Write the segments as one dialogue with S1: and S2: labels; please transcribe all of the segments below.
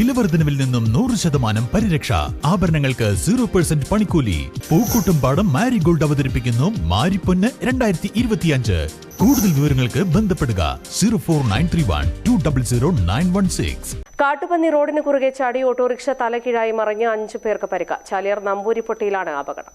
S1: വിലവർദ്ധനവിൽ നിന്നും നൂറ് ശതമാനം പരിരക്ഷ. ആഭരണങ്ങൾക്ക് സീറോ പെർസെന്റ് പണിക്കൂലി. പൂക്കൂട്ടും പാടം മാരിഗോൾഡ് അവതരിപ്പിക്കുന്നു മാരിപ്പൊന്ന് രണ്ടായിരത്തി ഇരുപത്തിയഞ്ച് കൂടുതൽ വിവരങ്ങൾക്ക് ബന്ധപ്പെടുക zero four nine three one two double zero nine one six.
S2: കാട്ടുപന്നി റോഡിന് കുറുകെ ചാടി ഓട്ടോറിക്ഷ തലകീഴായി മറിഞ്ഞ് അഞ്ചു പേർക്ക് പരിക്ക്. ചാലിയാർ നമ്പൂരിപ്പൊട്ടിയിലാണ് അപകടം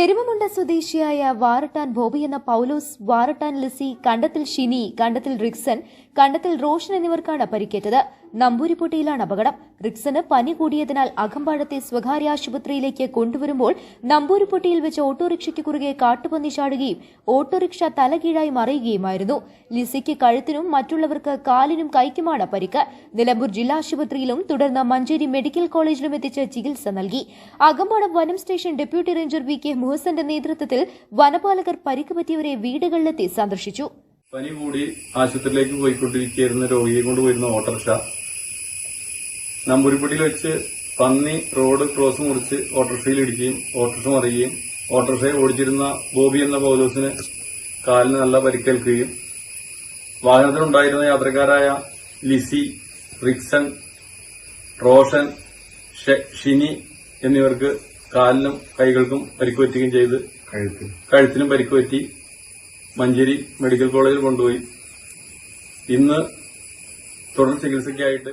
S3: എരുമമുണ്ട സ്വദേശിയായ വാറട്ടാൻ ബോബി എന്ന പൌലോസ് വാറട്ടാൻ ലിസി കണ്ടത്തിൽ ഷിനി കണ്ടത്തിൽ റിക്സൺ കണ്ടത്തിൽ റോഷൻ എന്നിവർക്കാണ് പരിക്കേറ്റത്. നമ്പൂരിപ്പൊട്ടിയിലാണ് അപകടം. റിക്സന് പനി കൂടിയതിനാൽ അകമ്പാടത്തെ സ്വകാര്യ ആശുപത്രിയിലേക്ക് കൊണ്ടുവരുമ്പോൾ നമ്പൂരിപ്പൊട്ടിയിൽ വെച്ച് ഓട്ടോറിക്ഷയ്ക്ക് കുറുകെ കാട്ടുപന്നി ചാടുകയും ഓട്ടോറിക്ഷ തലകീഴായി മറിയുകയുമായിരുന്നു. ലിസിക്ക് കഴുത്തിനും മറ്റുള്ളവർക്ക് കാലിനും കൈക്കുമാണ് പരിക്ക്. നിലമ്പൂർ ജില്ലാ ആശുപത്രിയിലും തുടർന്ന് മഞ്ചേരി മെഡിക്കൽ കോളേജിലും എത്തിച്ച് ചികിത്സ നൽകി. അകമ്പാടം വനം station deputy ranger V K മുഹസന്റെ നേതൃത്വത്തിൽ വനപാലകർ പരിക്ക് പറ്റിയവരെ വീടുകളിലെത്തി സന്ദർശിച്ചു.
S4: പനി കൂടി ആശുപത്രിയിലേക്ക് പോയിക്കൊണ്ടിരിക്കുന്ന രോഗിയെ കൊണ്ടുപോയിരുന്ന ഓട്ടോറിക്ഷ നമ്പൂരിപ്പടിയിൽ വെച്ച് പന്നി റോഡ് ക്രോസ് മുറിച്ച് ഓട്ടോറിക്ഷയിൽ ഇടിക്കുകയും ഓട്ടോറിക്ഷ മറിയുകയും ഓട്ടോറിക്ഷയെ ഓടിച്ചിരുന്ന ബോബി എന്ന പൗലോസിന് കാലിന് നല്ല പരിക്കേൽക്കുകയും വാഹനത്തിലുണ്ടായിരുന്ന യാത്രക്കാരായ ലിസി റിക്സൺ റോഷൻ ഷിനി എന്നിവർക്ക് കാലിനും കൈകൾക്കും പരിക്കുപറ്റുകയും ചെയ്ത് കഴുത്തിനും പരിക്കുപറ്റി മഞ്ചേരി മെഡിക്കൽ കോളേജിൽ കൊണ്ടുപോയി. ഇന്ന് തുടർ ചികിത്സയ്ക്കായിട്ട്